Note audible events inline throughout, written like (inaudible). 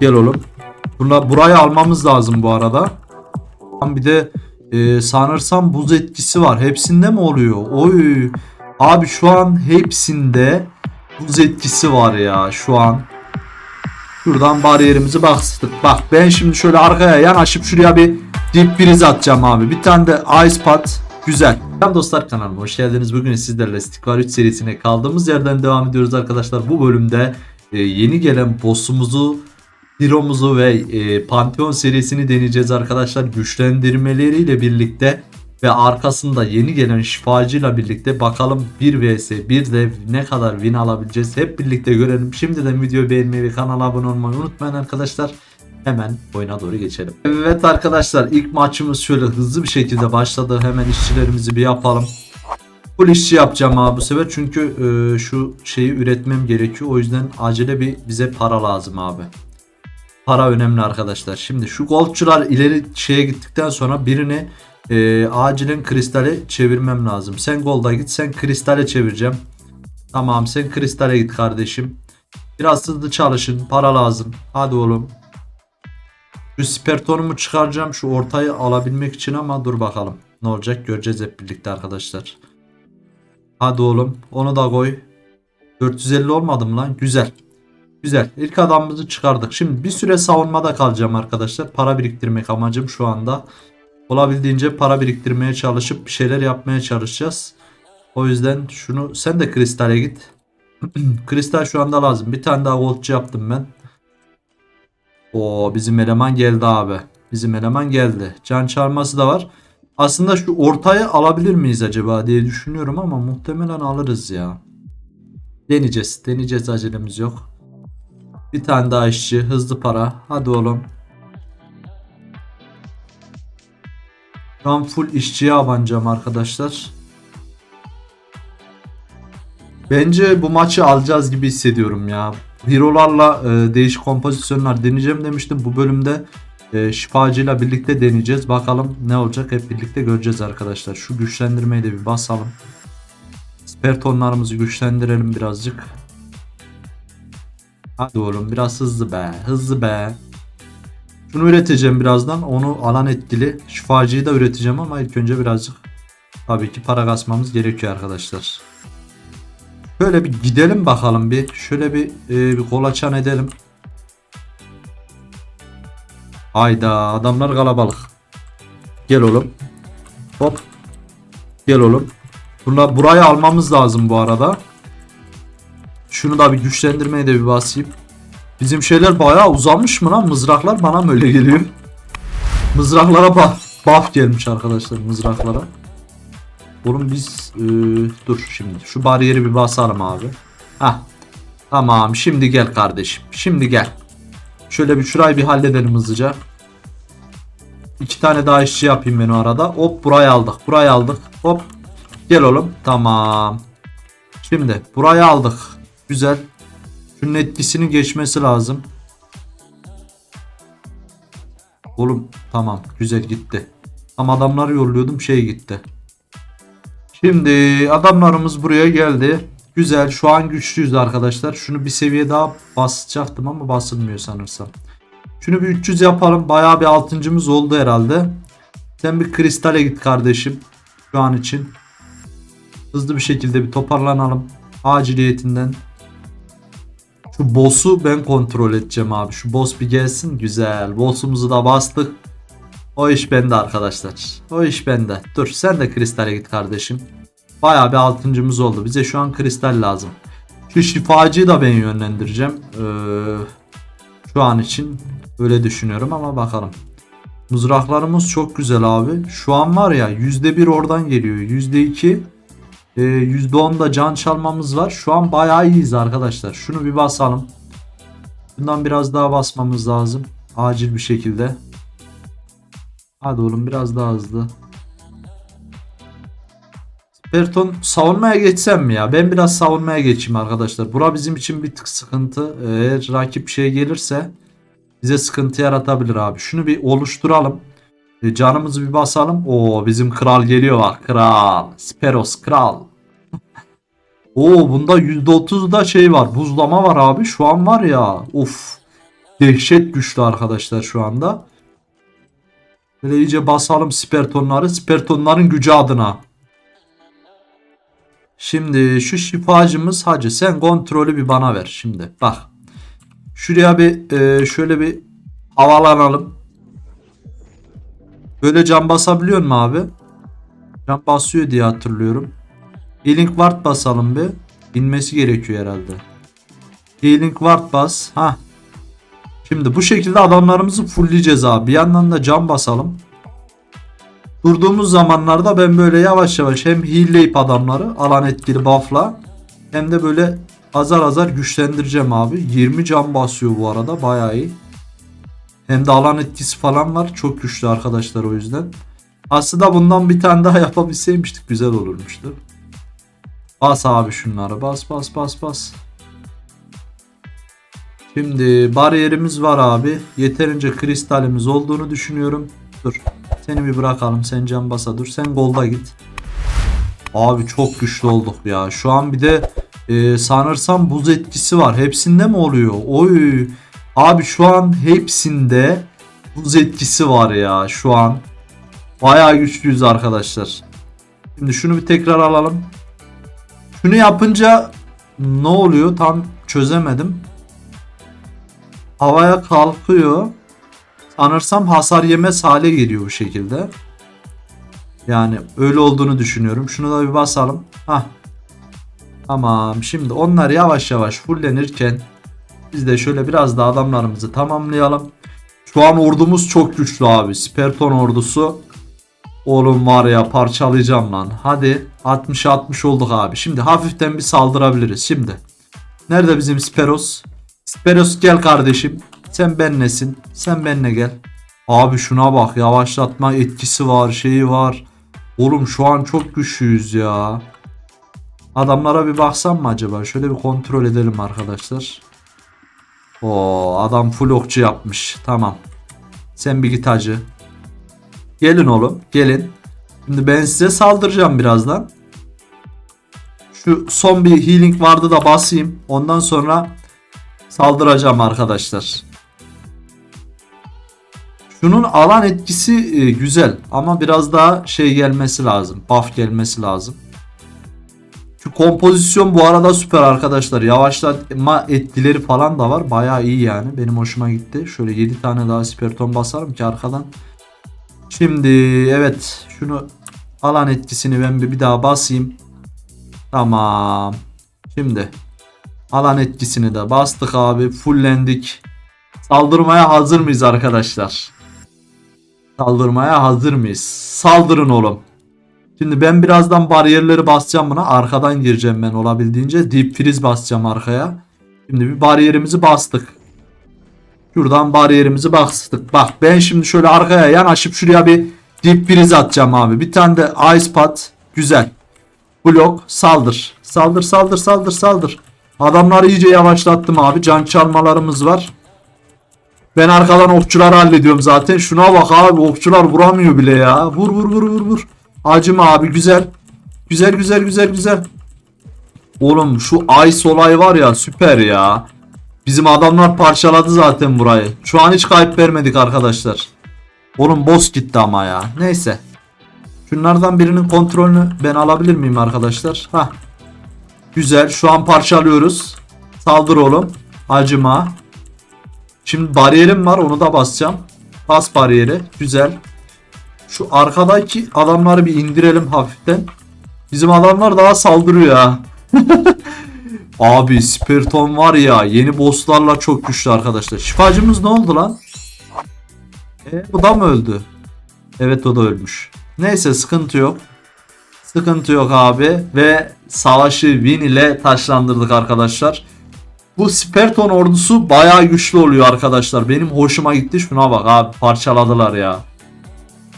Gel oğlum. Buna, burayı almamız lazım bu arada. Bir de e, sanırsam buz etkisi var. Hepsinde mi oluyor? Oy. Abi şu an hepsinde buz etkisi var ya şu an. Şuradan bariyerimizi bastık. Bak ben şimdi şöyle arkaya yanaşıp şuraya bir dip biriz atacağım abi. Bir tane de ice pat. Güzel. Selam dostlar kanalıma hoş geldiniz. Bugün sizlerle Stikvar 3 serisine kaldığımız yerden devam ediyoruz arkadaşlar. Bu bölümde e, yeni gelen boss'umuzu Hero'muzu ve e, Pantheon serisini deneyeceğiz arkadaşlar. Güçlendirmeleriyle birlikte ve arkasında yeni gelen şifacıyla birlikte bakalım 1 vs 1 de ne kadar win alabileceğiz. Hep birlikte görelim. Şimdiden videoyu beğenmeyi ve kanala abone olmayı unutmayın arkadaşlar. Hemen oyuna doğru geçelim. Evet arkadaşlar ilk maçımız şöyle hızlı bir şekilde başladı. Hemen işçilerimizi bir yapalım. Full işçi yapacağım abi bu sefer çünkü e, şu şeyi üretmem gerekiyor. O yüzden acele bir bize para lazım abi. Para önemli arkadaşlar. Şimdi şu goldçular ileri şeye gittikten sonra birini e, acilen kristale çevirmem lazım. Sen golda git sen kristale çevireceğim. Tamam sen kristale git kardeşim. Biraz hızlı çalışın. Para lazım. Hadi oğlum. Şu spertonumu çıkaracağım şu ortayı alabilmek için ama dur bakalım. Ne olacak göreceğiz hep birlikte arkadaşlar. Hadi oğlum onu da koy. 450 olmadı mı lan? Güzel. Güzel. İlk adamımızı çıkardık. Şimdi bir süre savunmada kalacağım arkadaşlar. Para biriktirmek amacım şu anda. Olabildiğince para biriktirmeye çalışıp bir şeyler yapmaya çalışacağız. O yüzden şunu sen de kristale git. (clears throat) Kristal şu anda lazım. Bir tane daha goldçu yaptım ben. O bizim eleman geldi abi. Bizim eleman geldi. Can çarması da var. Aslında şu ortaya alabilir miyiz acaba diye düşünüyorum ama muhtemelen alırız ya. Deneyeceğiz. Deneyeceğiz acelemiz yok. Bir tane daha işçi. Hızlı para. Hadi oğlum. Şu an full işçiye abanacağım arkadaşlar. Bence bu maçı alacağız gibi hissediyorum ya. Hero'larla e, değişik kompozisyonlar deneyeceğim demiştim. Bu bölümde e, şifacıyla birlikte deneyeceğiz. Bakalım ne olacak hep birlikte göreceğiz arkadaşlar. Şu güçlendirmeyi de bir basalım. Spertonlarımızı güçlendirelim birazcık. Hadi oğlum biraz hızlı be. Hızlı be. Şunu üreteceğim birazdan. Onu alan etkili. Şifacıyı da üreteceğim ama ilk önce birazcık tabii ki para kasmamız gerekiyor arkadaşlar. Şöyle bir gidelim bakalım bir. Şöyle bir e, bir kolaçan edelim. Hayda adamlar kalabalık. Gel oğlum. Hop. Gel oğlum. Buna, burayı almamız lazım bu arada. Şunu da bir güçlendirmeye de bir basayım. Bizim şeyler bayağı uzamış mı lan? Mızraklar bana mı öyle geliyor? Mızraklara buff, buff gelmiş arkadaşlar mızraklara. Oğlum biz e, dur şimdi şu bariyeri bir basalım abi. Hah. Tamam şimdi gel kardeşim. Şimdi gel. Şöyle bir şurayı bir halledelim hızlıca. İki tane daha işçi yapayım ben o arada. Hop burayı aldık. Burayı aldık. Hop. Gel oğlum. Tamam. Şimdi burayı aldık. Güzel. Şunun etkisinin geçmesi lazım. Oğlum tamam güzel gitti. Ama adamları yolluyordum şey gitti. Şimdi adamlarımız buraya geldi. Güzel şu an güçlüyüz arkadaşlar. Şunu bir seviye daha basacaktım ama basılmıyor sanırsam. Şunu bir 300 yapalım. Bayağı bir altıncımız oldu herhalde. Sen bir kristale git kardeşim. Şu an için. Hızlı bir şekilde bir toparlanalım. Aciliyetinden. Şu boss'u ben kontrol edeceğim abi. Şu boss bir gelsin. Güzel. Boss'umuzu da bastık. O iş bende arkadaşlar. O iş bende. Dur sen de kristale git kardeşim. Bayağı bir altıncımız oldu. Bize şu an kristal lazım. Şu şifacıyı da ben yönlendireceğim. Ee, şu an için öyle düşünüyorum ama bakalım. Mızraklarımız çok güzel abi. Şu an var ya %1 oradan geliyor. %2 e, %10 da can çalmamız var. Şu an bayağı iyiyiz arkadaşlar. Şunu bir basalım. Bundan biraz daha basmamız lazım. Acil bir şekilde. Hadi oğlum biraz daha hızlı. Berton savunmaya geçsem mi ya? Ben biraz savunmaya geçeyim arkadaşlar. Bura bizim için bir tık sıkıntı. Eğer rakip şey gelirse bize sıkıntı yaratabilir abi. Şunu bir oluşturalım. E, canımızı bir basalım. Oo bizim kral geliyor bak. Kral. Speros kral. Oo bunda %30 da şey var. Buzlama var abi. Şu an var ya. Of. dehşet güçlü arkadaşlar şu anda. Böyle iyice basalım spertonları. Spertonların gücü adına. Şimdi şu şifacımız hacı sen kontrolü bir bana ver şimdi. Bak. Şuraya bir e, şöyle bir havalanalım. Böyle cam basabiliyor mu abi? Cam basıyor diye hatırlıyorum. Healing Ward basalım bir. İnmesi gerekiyor herhalde. Healing Ward bas. Ha. Şimdi bu şekilde adamlarımızı fullleyeceğiz abi. Bir yandan da cam basalım. Durduğumuz zamanlarda ben böyle yavaş yavaş hem healleyip adamları alan etkili buff'la hem de böyle azar azar güçlendireceğim abi. 20 cam basıyor bu arada bayağı iyi. Hem de alan etkisi falan var. Çok güçlü arkadaşlar o yüzden. Aslında bundan bir tane daha (laughs) yapabilseymiştik güzel olurmuştu. Bas abi şunları bas bas bas bas. Şimdi bariyerimiz var abi. Yeterince kristalimiz olduğunu düşünüyorum. Dur. Seni bir bırakalım. Sen can basa dur. Sen golda git. Abi çok güçlü olduk ya. Şu an bir de e, sanırsam buz etkisi var. Hepsinde mi oluyor? Oy. Abi şu an hepsinde buz etkisi var ya şu an. Bayağı güçlüyüz arkadaşlar. Şimdi şunu bir tekrar alalım. Şunu yapınca ne oluyor tam çözemedim. Havaya kalkıyor. Sanırsam hasar yemez hale geliyor bu şekilde. Yani öyle olduğunu düşünüyorum. Şunu da bir basalım. Hah. Tamam. Şimdi onlar yavaş yavaş fullenirken biz de şöyle biraz da adamlarımızı tamamlayalım. Şu an ordumuz çok güçlü abi. Sperton ordusu. Oğlum var ya parçalayacağım lan. Hadi 60-60 olduk abi. Şimdi hafiften bir saldırabiliriz. Şimdi. Nerede bizim Speros? Speros gel kardeşim. Sen benlesin. Sen benle gel. Abi şuna bak yavaşlatma etkisi var şeyi var. Oğlum şu an çok güçlüyüz ya. Adamlara bir baksam mı acaba? Şöyle bir kontrol edelim arkadaşlar. O adam full okçu yapmış. Tamam. Sen bir git hacı. Gelin oğlum gelin. Şimdi ben size saldıracağım birazdan. Şu son bir healing vardı da basayım. Ondan sonra saldıracağım arkadaşlar. Şunun alan etkisi e, güzel ama biraz daha şey gelmesi lazım. Buff gelmesi lazım. Şu kompozisyon bu arada süper arkadaşlar. Yavaşlatma etkileri falan da var. Bayağı iyi yani. Benim hoşuma gitti. Şöyle 7 tane daha sperton basarım ki arkadan. Şimdi evet şunu alan etkisini ben bir, daha basayım. Tamam. Şimdi alan etkisini de bastık abi. Fullendik. Saldırmaya hazır mıyız arkadaşlar? Saldırmaya hazır mıyız? Saldırın oğlum. Şimdi ben birazdan bariyerleri basacağım buna. Arkadan gireceğim ben olabildiğince. Deep freeze basacağım arkaya. Şimdi bir bariyerimizi bastık. Şuradan bariyerimizi bastık. Bak ben şimdi şöyle arkaya yanaşıp şuraya bir deep freeze atacağım abi. Bir tane de ice pot. Güzel. Blok saldır. Saldır saldır saldır saldır. Adamları iyice yavaşlattım abi. Can çalmalarımız var. Ben arkadan okçuları hallediyorum zaten. Şuna bak abi okçular vuramıyor bile ya. Vur vur vur vur vur. Acıma abi güzel. Güzel güzel güzel güzel. Oğlum şu ice olay var ya süper ya. Bizim adamlar parçaladı zaten burayı. Şu an hiç kayıp vermedik arkadaşlar. Oğlum boss gitti ama ya. Neyse. Şunlardan birinin kontrolünü ben alabilir miyim arkadaşlar? Hah. Güzel. Şu an parçalıyoruz. Saldır oğlum. Acıma. Şimdi bariyerim var. Onu da basacağım. Bas bariyeri. Güzel. Şu arkadaki adamları bir indirelim hafiften. Bizim adamlar daha saldırıyor ha. (laughs) Abi Spiriton var ya yeni bosslarla çok güçlü arkadaşlar. Şifacımız ne oldu lan? E, bu da mı öldü? Evet o da ölmüş. Neyse sıkıntı yok. Sıkıntı yok abi. Ve savaşı win ile taşlandırdık arkadaşlar. Bu Sperton ordusu bayağı güçlü oluyor arkadaşlar. Benim hoşuma gitti. Şuna bak abi parçaladılar ya.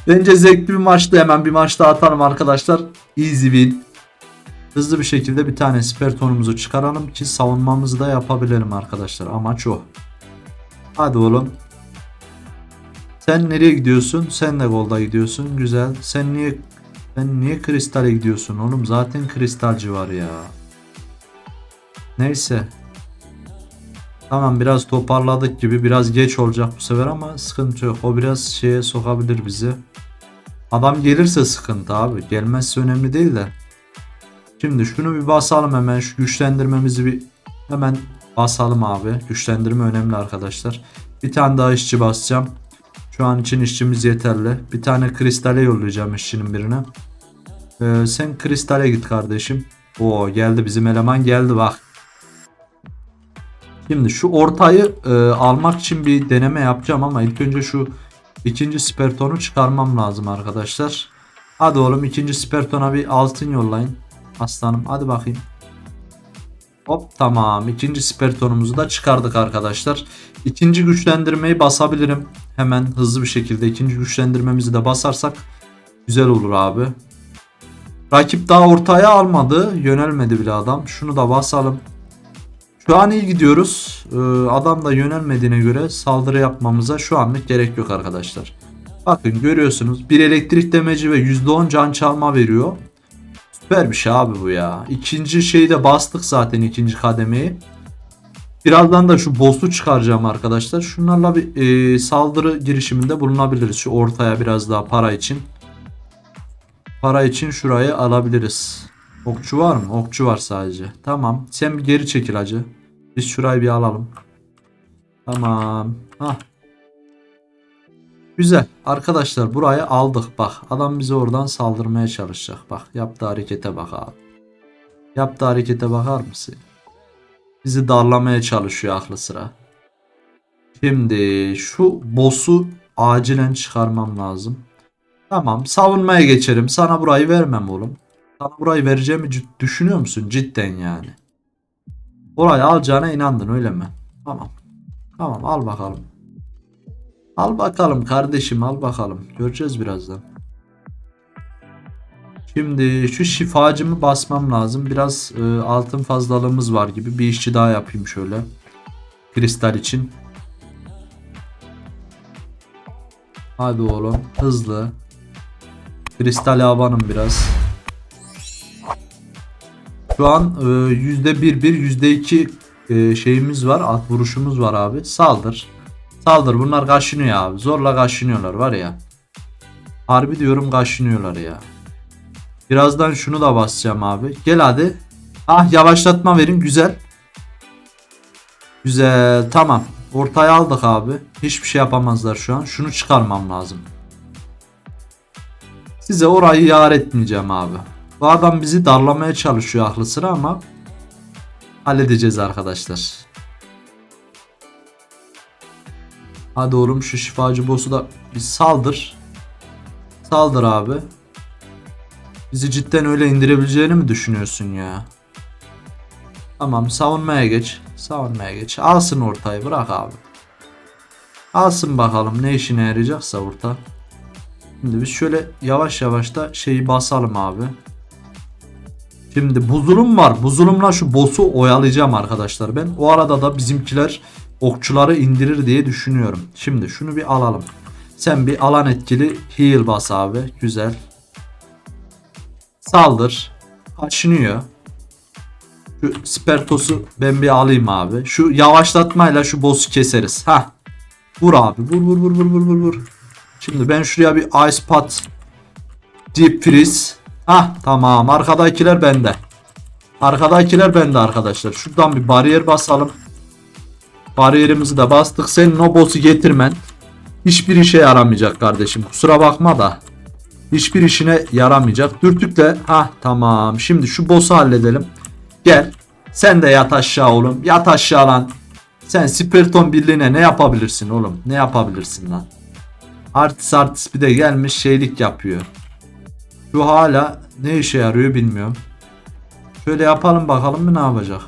Bence zevkli bir maçtı. Hemen bir maç daha atalım arkadaşlar. Easy win. Hızlı bir şekilde bir tane Sperton'umuzu çıkaralım ki savunmamızı da yapabilelim arkadaşlar. Amaç o. Hadi oğlum. Sen nereye gidiyorsun? Sen de golda gidiyorsun. Güzel. Sen niye sen niye kristale gidiyorsun oğlum? Zaten kristalci var ya. Neyse. Tamam biraz toparladık gibi. Biraz geç olacak bu sefer ama sıkıntı yok. O biraz şeye sokabilir bizi. Adam gelirse sıkıntı abi. Gelmezse önemli değil de. Şimdi şunu bir basalım hemen. Şu güçlendirmemizi bir hemen basalım abi. Güçlendirme önemli arkadaşlar. Bir tane daha işçi basacağım. Şu an için işçimiz yeterli. Bir tane kristale yollayacağım işçinin birine. Ee, sen kristale git kardeşim. Oo geldi bizim eleman geldi bak. Şimdi şu ortayı e, almak için bir deneme yapacağım ama ilk önce şu ikinci spertonu çıkarmam lazım arkadaşlar. Hadi oğlum ikinci spertona bir altın yollayın. Aslanım hadi bakayım. Hop tamam ikinci spertonumuzu da çıkardık arkadaşlar. İkinci güçlendirmeyi basabilirim. Hemen hızlı bir şekilde ikinci güçlendirmemizi de basarsak güzel olur abi. Rakip daha ortaya almadı. Yönelmedi bile adam. Şunu da basalım. Şu an iyi gidiyoruz. Ee, adam da yönelmediğine göre saldırı yapmamıza şu anlık gerek yok arkadaşlar. Bakın görüyorsunuz bir elektrik demeci ve %10 can çalma veriyor. Süper bir şey abi bu ya. İkinci şeyi de bastık zaten ikinci kademeyi. Birazdan da şu boss'u çıkaracağım arkadaşlar. Şunlarla bir e, saldırı girişiminde bulunabiliriz. Şu ortaya biraz daha para için. Para için şurayı alabiliriz. Okçu var mı? Okçu var sadece. Tamam. Sen bir geri çekil hacı. Biz şurayı bir alalım. Tamam. Hah. Güzel. Arkadaşlar burayı aldık. Bak adam bize oradan saldırmaya çalışacak. Bak yaptığı harekete bak abi. Yaptığı harekete bakar mısın? Bizi darlamaya çalışıyor aklı sıra. Şimdi şu boss'u acilen çıkarmam lazım. Tamam savunmaya geçerim. Sana burayı vermem oğlum. Sana burayı vereceğimi düşünüyor musun? Cidden yani. Orayı alacağına inandın öyle mi? Tamam. Tamam al bakalım. Al bakalım kardeşim al bakalım. Göreceğiz birazdan. Şimdi şu şifacımı basmam lazım. Biraz e, altın fazlalığımız var gibi. Bir işçi daha yapayım şöyle. Kristal için. Hadi oğlum hızlı. Kristal havanım biraz. Şu an e, yüzde bir bir yüzde iki e, şeyimiz var. At vuruşumuz var abi. Saldır. Saldır. Bunlar kaşınıyor abi. Zorla kaşınıyorlar var ya. Harbi diyorum kaşınıyorlar ya. Birazdan şunu da basacağım abi. Gel hadi. Ah yavaşlatma verin. Güzel. Güzel. Tamam. Ortaya aldık abi. Hiçbir şey yapamazlar şu an. Şunu çıkarmam lazım. Size orayı yar etmeyeceğim abi. Bu adam bizi darlamaya çalışıyor aklı sıra ama halledeceğiz arkadaşlar. Hadi oğlum şu şifacı boss'u da bir saldır. Saldır abi. Bizi cidden öyle indirebileceğini mi düşünüyorsun ya? Tamam savunmaya geç. Savunmaya geç. Alsın ortayı bırak abi. Alsın bakalım ne işine yarayacaksa orta. Şimdi biz şöyle yavaş yavaş da şeyi basalım abi. Şimdi buzulum var. Buzulumla şu boss'u oyalayacağım arkadaşlar ben. O arada da bizimkiler okçuları indirir diye düşünüyorum. Şimdi şunu bir alalım. Sen bir alan etkili heal bas abi. Güzel. Saldır. Kaçınıyor. Şu Spertos'u ben bir alayım abi. Şu yavaşlatmayla şu boss'u keseriz. Ha. Vur abi. Vur vur vur vur vur vur vur. Şimdi ben şuraya bir Ice Pot Deep Freeze. Ha tamam. Arkadakiler bende. Arkadakiler bende arkadaşlar. Şuradan bir bariyer basalım. Bariyerimizi de bastık. Senin o boss'u getirmen hiçbir işe yaramayacak kardeşim. Kusura bakma da. Hiçbir işine yaramayacak. Dürtükle ha tamam. Şimdi şu boss'u halledelim. Gel. Sen de yat aşağı oğlum. Yat aşağı lan. Sen Spiriton birliğine ne yapabilirsin oğlum? Ne yapabilirsin lan? Artist artist bir de gelmiş şeylik yapıyor. Şu hala ne işe yarıyor bilmiyorum. Şöyle yapalım bakalım mı ne yapacak?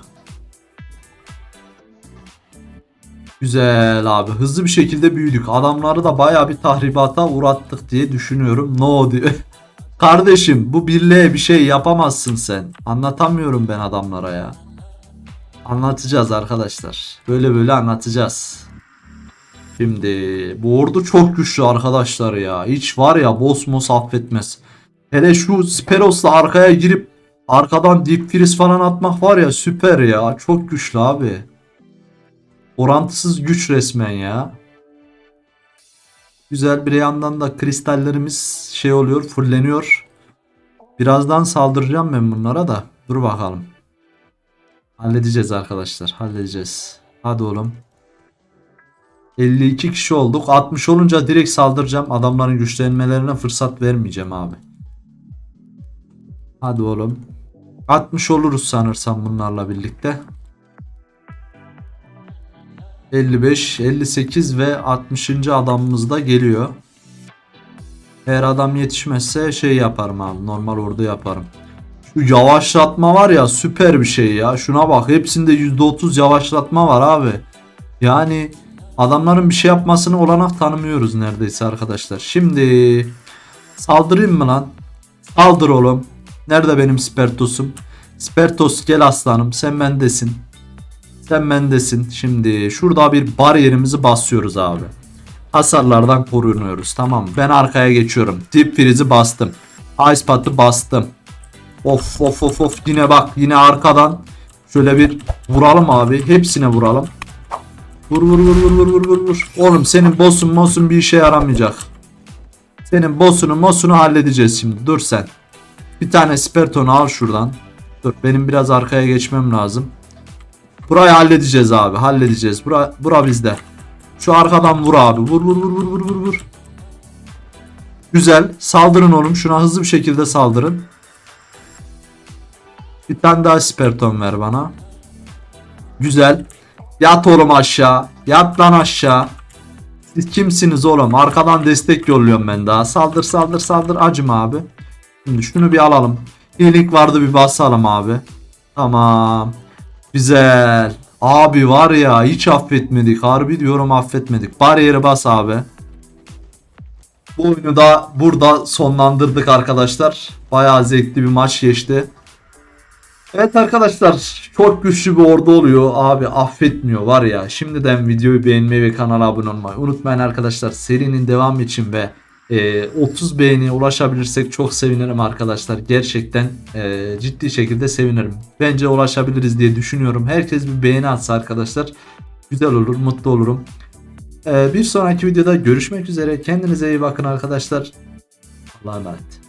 Güzel abi. Hızlı bir şekilde büyüdük. Adamları da baya bir tahribata uğrattık diye düşünüyorum. No diyor. (laughs) Kardeşim bu birliğe bir şey yapamazsın sen. Anlatamıyorum ben adamlara ya. Anlatacağız arkadaşlar. Böyle böyle anlatacağız. Şimdi bu ordu çok güçlü arkadaşlar ya. Hiç var ya boss mos affetmez. Hele şu Speros'la arkaya girip arkadan Deep Freeze falan atmak var ya süper ya. Çok güçlü abi. Orantısız güç resmen ya. Güzel bir yandan da kristallerimiz şey oluyor, fulleniyor. Birazdan saldıracağım ben bunlara da. Dur bakalım. Halledeceğiz arkadaşlar. Halledeceğiz. Hadi oğlum. 52 kişi olduk. 60 olunca direkt saldıracağım. Adamların güçlenmelerine fırsat vermeyeceğim abi. Hadi oğlum. 60 oluruz sanırsam bunlarla birlikte. 55, 58 ve 60. adamımız da geliyor. Eğer adam yetişmezse şey yaparım abi. Normal ordu yaparım. Şu yavaşlatma var ya süper bir şey ya. Şuna bak hepsinde %30 yavaşlatma var abi. Yani adamların bir şey yapmasını olanak tanımıyoruz neredeyse arkadaşlar. Şimdi saldırayım mı lan? Saldır oğlum. Nerede benim Spertos'um? Spertos gel aslanım sen bendesin. Sen bendesin. Şimdi şurada bir bariyerimizi basıyoruz abi. Hasarlardan korunuyoruz. Tamam ben arkaya geçiyorum. Deep Freeze'i bastım. Ice Pat'ı bastım. Of of of of yine bak yine arkadan şöyle bir vuralım abi. Hepsine vuralım. Vur vur vur vur vur vur vur vur. Oğlum senin boss'un mosun bir işe yaramayacak. Senin boss'unu mosunu halledeceğiz şimdi. Dur sen. Bir tane Sperton'u al şuradan. Dur benim biraz arkaya geçmem lazım. Burayı halledeceğiz abi. Halledeceğiz. Bura, bura bizde. Şu arkadan vur abi. Vur vur vur vur vur vur vur. Güzel. Saldırın oğlum. Şuna hızlı bir şekilde saldırın. Bir tane daha sperton ver bana. Güzel. Yat oğlum aşağı. Yat lan aşağı. Siz kimsiniz oğlum? Arkadan destek yolluyorum ben daha. Saldır saldır saldır. Acıma abi. Şimdi şunu bir alalım. Healing vardı bir basalım abi. Tamam. Güzel. Abi var ya hiç affetmedik. Harbi diyorum affetmedik. Bariyeri bas abi. Bu oyunu da burada sonlandırdık arkadaşlar. Bayağı zevkli bir maç geçti. Evet arkadaşlar çok güçlü bir ordu oluyor abi affetmiyor var ya şimdiden videoyu beğenmeyi ve kanala abone olmayı unutmayın arkadaşlar serinin devamı için ve e, 30 beğeniye ulaşabilirsek çok sevinirim arkadaşlar. Gerçekten e, ciddi şekilde sevinirim. Bence ulaşabiliriz diye düşünüyorum. Herkes bir beğeni atsa arkadaşlar güzel olur mutlu olurum. E, bir sonraki videoda görüşmek üzere. Kendinize iyi bakın arkadaşlar. Allah'a emanet